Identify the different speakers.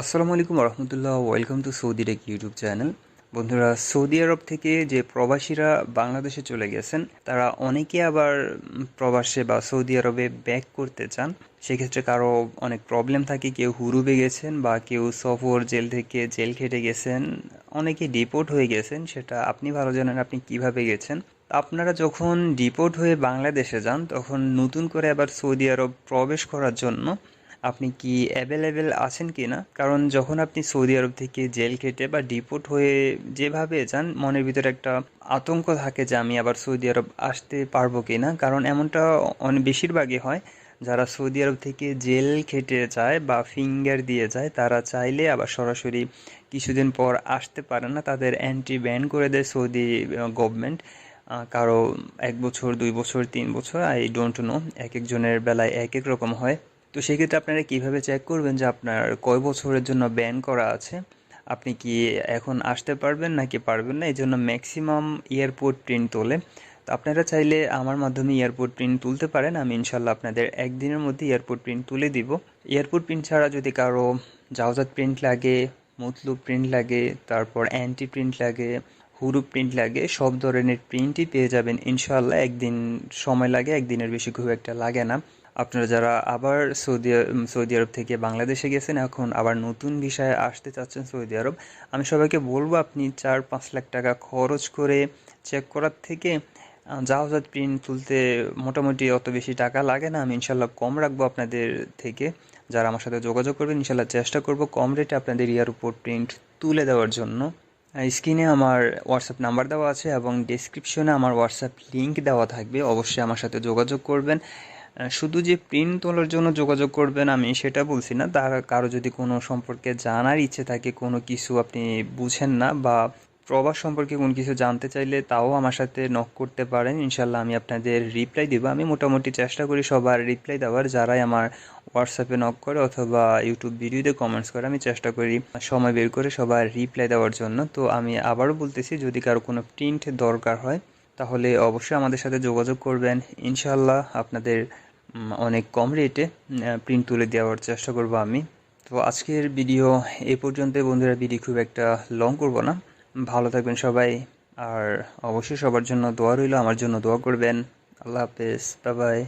Speaker 1: আসসালামু আলাইকুম রহমতুল্লাহ welcome to Saudi tech YouTube channel. বন্ধুরা, সৌদি আরব থেকে যে প্রবাসীরা বাংলাদেশে চলে গেছেন, তারা অনেকে আবার প্রবাসে বা সৌদি আরবে ব্যাক করতে চান। সেক্ষেত্রে কারও অনেক প্রবলেম থাকে, কেউ হুরুবে গেছেন বা কেউ সফর, জেল থেকে জেল খেটে গেছেন, অনেকে ডিপোর্ট হয়ে গেছেন, সেটা আপনি ভালো জানেন আপনি কীভাবে গেছেন। আপনারা যখন ডিপোর্ট হয়ে বাংলাদেশে যান, তখন নতুন করে আবার সৌদি আরব প্রবেশ করার জন্য আপনি কি অ্যাভেলেবেল আছেন কি না? কারণ যখন আপনি সৌদি আরব থেকে জেল খেটে বা ডিপোর্ট হয়ে যেভাবে যান, মনের ভিতরে একটা আতঙ্ক থাকে যে আমি আবার সৌদি আরব আসতে পারব কি না? কারণ এমনটা অনেক বেশিরভাগই হয়, যারা সৌদি আরব থেকে জেল খেটে যায় বা ফিঙ্গার দিয়ে যায়, তারা চাইলে আবার সরাসরি কিছুদিন পর আসতে পারে না। তাদের অ্যান্টি ব্যান করে দেয় সৌদি গভর্নমেন্ট কারও এক বছর, দুই বছর, তিন বছর আই ডোন্ট নো এক একজনের বেলায় এক এক রকম হয়। তো সেক্ষেত্রে আপনারা কীভাবে চেক করবেন যে আপনার কয় বছরের জন্য ব্যান করা আছে? আপনি কি এখন আসতে পারবেন নাকি পারবেন না? এই জন্য ম্যাক্সিমাম এয়ারপোর্ট প্রিন্ট তোলে। তো আপনারা চাইলে আমার মাধ্যমে এয়ারপোর্ট প্রিন্ট তুলতে পারেন। আমি ইনশাল্লাহ আপনাদের একদিনের মধ্যে এয়ারপোর্ট প্রিন্ট তুলে দিব। এয়ারপোর্ট প্রিন্ট ছাড়া যদি কারও জাওজাত প্রিন্ট লাগে, মতলুব প্রিন্ট লাগে, তারপর অ্যান্টি প্রিন্ট লাগে হুরু প্রিন্ট লাগে, সব ধরনের প্রিন্টই পেয়ে যাবেন। ইনশাল্লাহ একদিন সময় লাগে, একদিনের বেশি খুব একটা লাগে না। আপনারা যারা আবার সৌদি সৌদি আরব থেকে বাংলাদেশে গেছেন, এখন আবার নতুন বিষয়ে আসতে চাচ্ছেন সৌদি আরব, আমি সবাইকে বলব আপনি চার পাঁচ লাখ টাকা খরচ করে চেক করার থেকে জাহাজাত প্রিন্ট তুলতে মোটামুটি অত বেশি টাকা লাগে না। আমি ইনশাল্লাহ কম রাখব আপনাদের থেকে। যারা আমার সাথে যোগাযোগ করবেন ইনশাল্লাহ চেষ্টা করব কম রেটে আপনাদের এয়ারপোর্ট প্রিন্ট তুলে দেওয়ার জন্য। স্ক্রিনে আমার হোয়াটসঅ্যাপ নাম্বার দেওয়া আছে এবং ডিসক্রিপশনে আমার হোয়াটসঅ্যাপ লিঙ্ক দেওয়া থাকবে। অবশ্যই আমার সাথে যোগাযোগ করবেন। শুধু যে প্রিন্ট তোলার জন্য যোগাযোগ করবেন আমি সেটা বলছি না। তার কারও যদি কোনো সম্পর্কে জানার ইচ্ছে থাকে, কোনো কিছু আপনি বুঝেন না বা প্রবাস সম্পর্কে কোন কিছু জানতে চাইলে তাও আমার সাথে নক করতে পারেন। ইনশাল্লাহ আমি আপনাদের রিপ্লাই দেবো। আমি মোটামুটি চেষ্টা করি সবার রিপ্লাই দেওয়ার। যারাই আমার হোয়াটসঅ্যাপে নক করে অথবা ইউটিউব ভিডিওতে কমেন্টস করে, আমি চেষ্টা করি সময় বের করে সবার রিপ্লাই দেওয়ার জন্য। তো আমি আবারও বলতেছি, যদি কারও কোনো প্রিন্ট দরকার হয়, তাহলে অবশ্যই আমাদের সাথে যোগাযোগ করবেন। ইনশাল্লাহ আপনাদের অনেক কম রেটে প্রিন্ট তুলে দেওয়ার চেষ্টা করব আমি। তো আজকের ভিডিও এই পর্যন্ত বন্ধুরা ভিডিও খুব একটা লং করব না। ভালো থাকবেন সবাই, আর অবশ্যই সবার জন্য দোয়া রইল, আমার জন্য দোয়া করবেন। আল্লাহ হাফেজ বাই বাই